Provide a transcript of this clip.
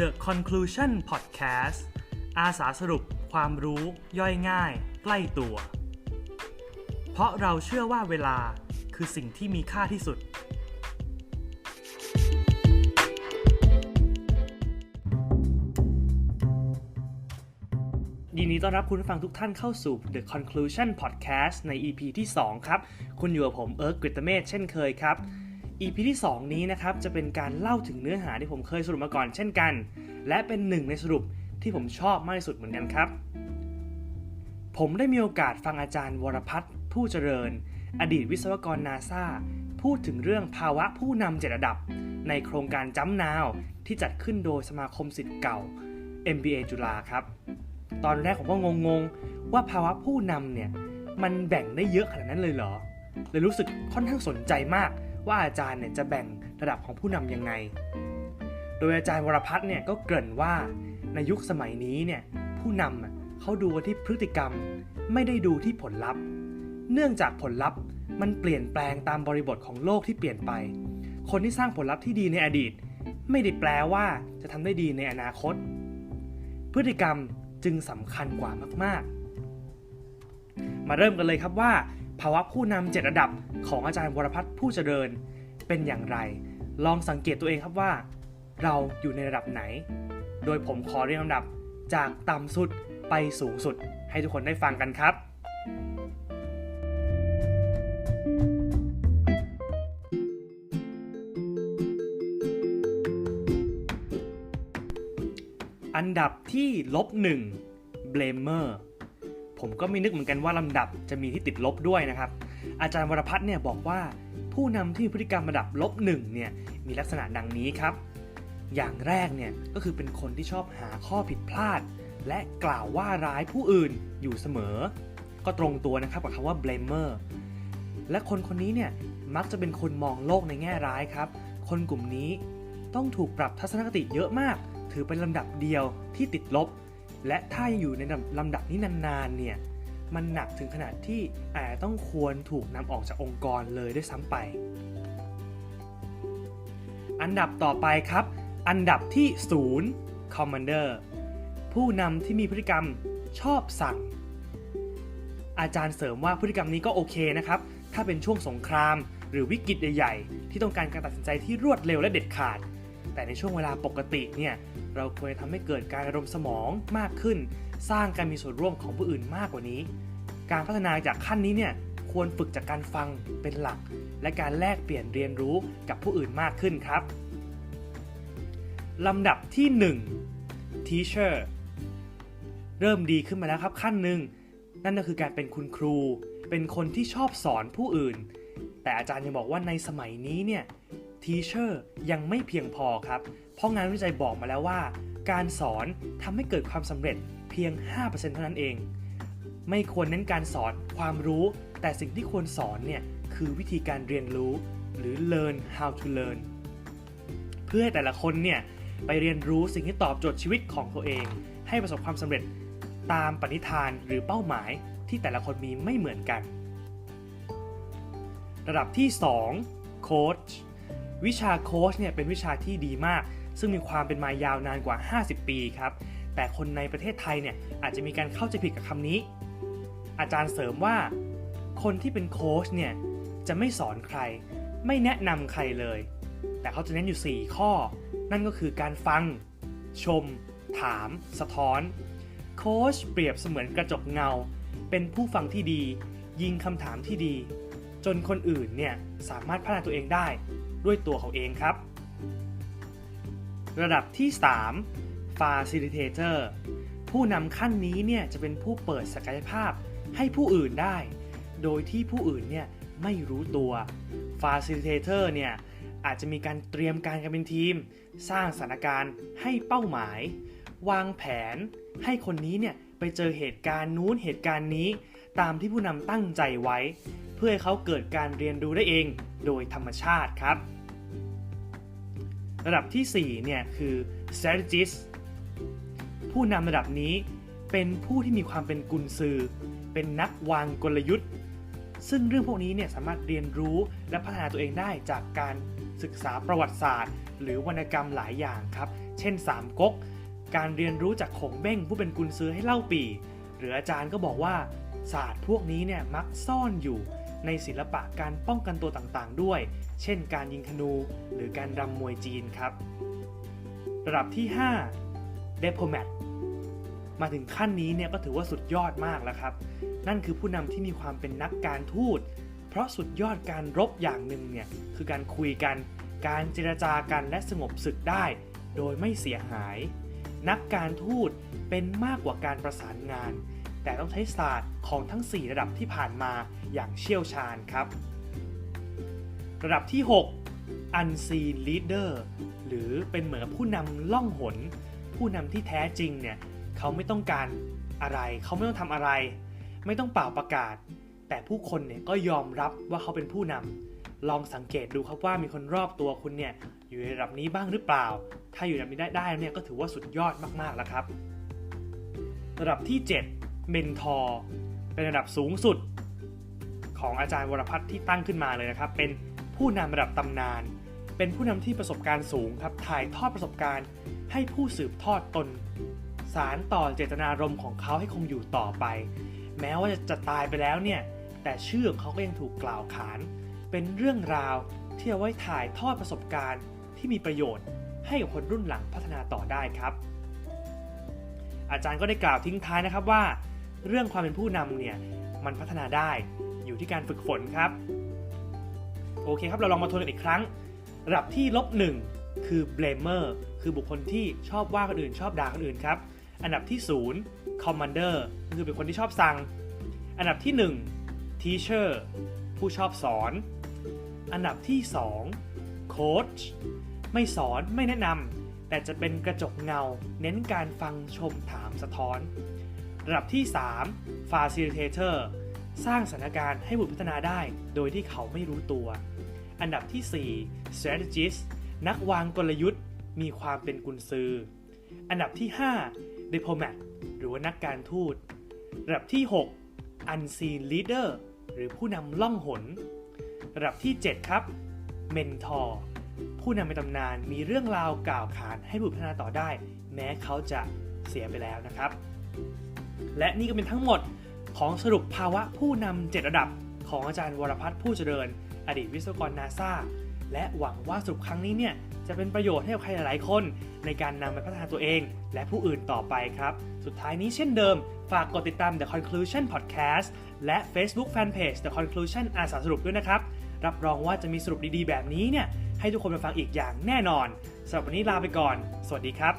The Conclusion Podcast อาสาสรุปความรู้ย่อยง่าย ใกล้ตัว เพราะเราเชื่อว่าเวลาคือสิ่งที่มีค่าที่สุด ยินดีต้อนรับคุณผู้ฟังทุกท่านเข้าสู่ The Conclusion Podcast ใน EP ที่ 2 ครับ คุณอยู่กับผมเอิร์กกฤตเมธเช่นเคยครับ EP ที่ 2 นี้นะครับจะเป็นการเล่าถึงเนื้อหาที่ผมเคยสรุปมาก่อนเช่นกัน และเป็นหนึ่งในสรุปที่ผมชอบมากที่สุดเหมือนกันครับ ผมได้มีโอกาสฟังอาจารย์วรพัฒน์ผู้เจริญ อดีตวิศวกรนาซาพูดถึงเรื่องภาวะผู้นำเจ็ดระดับ ในโครงการจัมนาวที่จัดขึ้นโดยสมาคมสิทธิ์เก่า MBA จุฬาครับ ตอนแรกผมก็งงๆ ว่าภาวะผู้นำเนี่ย มันแบ่งได้เยอะขนาดนั้นเลยเหรอ เลยรู้สึกค่อนข้างสนใจมาก ว่าอาจารย์เนี่ยจะแบ่งระดับของผู้นำยังไง โดยอาจารย์วรพัฒน์เนี่ยก็เกริ่นว่าในยุคสมัยนี้เนี่ยผู้นำเขาดูที่พฤติกรรมไม่ได้ดูที่ผลลัพธ์ เนื่องจากผลลัพธ์มันเปลี่ยนแปลงตามบริบทของโลกที่เปลี่ยนไป คนที่สร้างผลลัพธ์ที่ดีในอดีต ไม่ได้แปลว่าจะทำได้ดีในอนาคต พฤติกรรมจึงสำคัญกว่ามาก ๆ มาเริ่มกันเลยครับว่า ภาวะผู้นำเจ็ดระดับของอาจารย์วรพัฒน์ผู้เจริญเป็นอย่างไร ลองสังเกตตัวเองครับว่า เราอยู่ในระดับไหน โดยผมขอเรียงลำดับจากต่ำสุดไปสูงสุดให้ทุกคนได้ฟังกันครับ อันดับที่ลบหนึ่ง blamer ผมก็ไม่นึกเหมือนกันว่าลำดับจะมีที่ติดลบด้วยนะครับ อาจารย์วรพัฒน์เนี่ยบอกว่า ผู้นำที่พฤติกรรมระดับลบหนึ่งเนี่ยมีลักษณะดังนี้ครับ อย่างแรกเนี่ยก็คือเป็นคนที่ชอบหาข้อผิดพลาด และกล่าวว่าร้ายผู้อื่นอยู่เสมอ ก็ตรงตัวนะครับกับคำว่า blamer และคนคนนี้เนี่ยมักจะเป็นคนมองโลกในแง่ร้ายครับ คนกลุ่มนี้ต้องถูกปรับทัศนคติเยอะมาก ถือเป็นลำดับเดียวที่ติดลบ และถ้ายังอยู่ในลำดับนี้นานๆเนี่ยมันหนักถึงขนาดที่อาจจะต้องควรถูกนำออกจากองค์กรเลยด้วยซ้ำไป อันดับต่อไปครับ อันดับที่ 0 Commander ผู้นำที่มีพฤติกรรมชอบสั่ง อาจารย์เสริมว่าพฤติกรรมนี้ก็โอเคนะครับ ถ้าเป็นช่วงสงคราม หรือวิกฤตใหญ่ ๆ ที่ต้องการการตัดสินใจที่รวดเร็วและเด็ดขาด แต่ในช่วงเวลาปกติเนี่ยเราควรทำให้เกิดการระดมสมองมากขึ้น สร้างการมีส่วนร่วมของผู้อื่นมากกว่านี้ การพัฒนาจากขั้นนี้เนี่ยควรฝึกจากการฟังเป็นหลัก และการแลกเปลี่ยนเรียนรู้กับผู้อื่นมากขึ้นครับลำดับที่ 1 teacher เริ่มดีขึ้นมาแล้วครับขั้นหนึ่งนั่นก็คือการเป็นคุณครู เป็นคนที่ชอบสอนผู้อื่น แต่อาจารย์ยังบอกว่าในสมัยนี้เนี่ย teacher ยังไม่เพียงพอครับ เพราะงานวิจัยบอกมาแล้วว่า การสอนทำให้เกิดความสำเร็จเพียง 5%เท่านั้นเอง ไม่ควรเน้นการสอนความรู้ แต่สิ่งที่ควรสอนเนี่ยคือวิธีการเรียนรู้หรือ learn how to learn เพื่อให้แต่ละคนเนี่ยไปเรียนรู้สิ่งที่ตอบโจทย์ชีวิตของตัวเอง ให้ประสบความสำเร็จตามปณิธานหรือเป้าหมายที่แต่ละคนมีไม่เหมือนกัน ระดับที่2โค้ช วิชาโค้ชเนี่ยเป็นวิชาที่ดีมาก ซึ่งมีความเป็นมายาวนานกว่า 50 ปีครับ แต่คนในประเทศไทยเนี่ยอาจจะมีการเข้าใจผิดกับคำนี้ อาจารย์เสริมว่า คนที่เป็นโค้ชเนี่ยจะไม่สอนใคร ไม่แนะนำใครเลย แต่เขาจะเน้นอยู่ 4 ข้อ นั่นก็คือการฟัง ชม ถาม สะท้อน โค้ชเปรียบเสมือนกระจกเงา เป็นผู้ฟังที่ดี ยิงคำถามที่ดี จนคนอื่นเนี่ยสามารถพัฒนาตัวเองได้ ด้วยตัวเขาเองครับ ระดับที่ 3 Facilitator ผู้นำขั้นนี้เนี่ยจะเป็นผู้เปิดศักยภาพให้ผู้อื่นได้ โดยที่ผู้อื่นเนี่ยไม่รู้ตัว Facilitator เนี่ยอาจจะมีการเตรียมการกันเป็นทีม สร้างสถานการณ์ให้เป้าหมาย วางแผนให้คนนี้เนี่ยไปเจอเหตุการณ์นู้นเหตุการณ์นี้ ตามที่ผู้นำตั้งใจไว้ พื่อให้เขาเกิดการเรียนรู้ได้เองโดยธรรมชาติครับ ระดับที่ 4 เนี่ยคือ strategist ผู้นำระดับนี้เป็นผู้ที่มีความเป็นกุนซือ เป็นนักวางกลยุทธ์ ซึ่งเรื่องพวกนี้เนี่ยสามารถเรียนรู้และพัฒนาตัวเองได้จากการศึกษาประวัติศาสตร์ หรือวรรณกรรมหลายอย่างครับ เช่นสามก๊ก การเรียนรู้จากขงเบ้งผู้เป็นกุนซือให้เล่าปี หรืออาจารย์ก็บอกว่าศาสตร์พวกนี้เนี่ยมักซ่อนอยู่ ในศิลปะการป้องกันตัวต่างๆ ด้วย เช่นการยิงธนู หรือการรำมวยจีนครับ ระดับที่ 5 Diplomat มาถึงขั้นนี้เนี่ยก็ถือว่าสุดยอดมากแล้วครับ นั่นคือผู้นำที่มีความเป็นนักการทูต เพราะสุดยอดการรบอย่างหนึ่งเนี่ยคือการคุยกัน การเจรจากันและสงบศึกได้ โดยไม่เสียหาย นักการทูตเป็นมากกว่าการประสานงาน แต่ต้องใช้ศาสตร์ของทั้ง 4 ระดับที่ผ่านมาอย่างเชี่ยวชาญครับ ระดับที่ 6 unseen leader หรือเป็นเหมือนผู้นำล่องหน ผู้นำที่แท้จริงเนี่ยเขาไม่ต้องการอะไร เขาไม่ต้องทำอะไร ไม่ต้องเป่าประกาศ แต่ผู้คนเนี่ยก็ยอมรับว่าเขาเป็นผู้นำลองสังเกตดูครับว่ามีคนรอบตัวคุณเนี่ยอยู่ในระดับนี้บ้างหรือเปล่า ถ้าอยู่ในระดับนี้ได้ได้เนี่ยก็ถือว่าสุดยอดมากๆแล้วครับ ระดับที่ 7 เมนทอร์เป็นระดับสูงสุด ของอาจารย์วรพัฒน์ที่ตั้งขึ้นมาเลยนะครับ เป็นผู้นำระดับตำนาน เป็นผู้นำที่ประสบการณ์สูงครับ ถ่ายทอดประสบการณ์ ให้ผู้สืบทอดตน สารต่อเจตนารมณ์ของเขาให้คงอยู่ต่อไป แม้ว่าจะตายไปแล้วเนี่ย แต่ชื่อของเขาก็ยังถูกกล่าวขาน เป็นเรื่องราวที่เอาไว้ถ่ายทอดประสบการณ์ที่มีประโยชน์ให้กับคนรุ่นหลังพัฒนาต่อได้ครับ อาจารย์ก็ได้กล่าวทิ้งท้ายนะครับว่า เรื่องความเป็นผู้นำเนี่ยมันพัฒนาได้อยู่ที่การฝึกฝนครับ โอเคครับเราลองมาทวนกันอีกครั้งระดับที่ลบหนึ่งคือ blamer คือบุคคลที่ชอบว่าคนอื่นชอบด่าคนอื่นครับ อันดับที่ 0 commander คือเป็นคนที่ชอบสั่ง อันดับที่ 1 teacher ผู้ชอบสอน อันดับที่ 2 coach ไม่สอนไม่แนะนำ แต่จะเป็นกระจกเงา เน้นการฟังชมถามสะท้อน ระดับที่ 3 facilitator สร้างสถานการณ์ให้บุตรพัฒนาได้โดยที่เขาไม่รู้ตัว อันดับที่ 4 strategist นักวางกลยุทธ์ มีความเป็นกุนซือ อันดับที่ 5 diplomat หรือว่านักการทูต ระดับที่ 6 unseen leader หรือผู้นำล่องหน ระดับที่ 7 ครับ mentor ผู้นำในตำนานมีเรื่องราวกล่าวขานให้บุตรพัฒนาต่อได้ แม้เขาจะเสียไปแล้วนะครับ และนี่ก็เป็นทั้งหมดของสรุปภาวะผู้นำ7ระดับของอาจารย์วรพัฒน์ผู้เจริญ อดีตวิศวกรนาซาและหวังว่าสรุปครั้งนี้เนี่ยจะเป็นประโยชน์ให้กับใครหลายๆ คน ในการนำไปพัฒนาตัวเอง และผู้อื่นต่อไปครับ สุดท้ายนี้เช่นเดิม ฝากกดติดตาม The Conclusion Podcast และ Facebook Fanpage The Conclusion อาสาสรุปด้วยนะครับ รับรองว่าจะมีสรุปดีๆ แบบนี้เนี่ย ให้ทุกคนมาฟังอีกอย่างแน่นอนสำหรับวันนี้ลาไปก่อน สวัสดีครับ